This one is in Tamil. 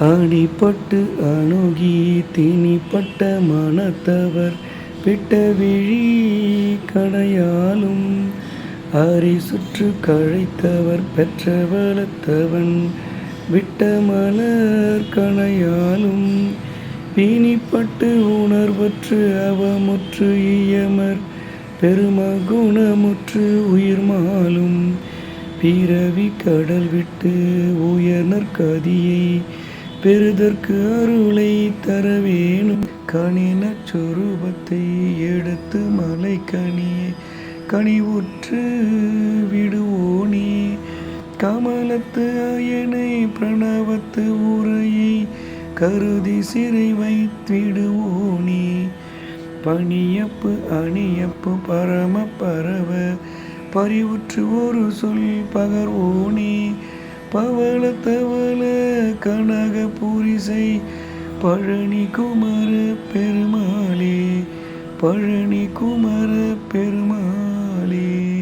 அடிபட்டு அணுகி திணிப்பட்ட மனத்தவர் விட்ட விழி கடையாலும் அரி சுற்று கழைத்தவர் பெற்ற வளர்த்தவன் விட்ட மலர் கணையாலும் பிணிப்பட்டு உணர்வற்று அவமுற்று இயமர் பெருமகுணமுற்று உயிர் மாலும். பிறவி கடல் விட்டு உயர்நற்கதியை கதியை பெறுதற்கு அருளை தர வேணும் கணின சொரூபத்தை எடுத்து மலை கனியை கனிவுற்று விடுவோனே. கமலத்து அயனை பிரணவத்து உரையை கருதி சிறை வைத்திடுவோனே. பணியப்பு அணியப்பு பரம பரவ பறிவுற்று ஒரு சொல் பகர்வோனே. பவள தவள கனக பூரிசை பழனி குமர பெருமாளே பழனி குமர பெருமாளே.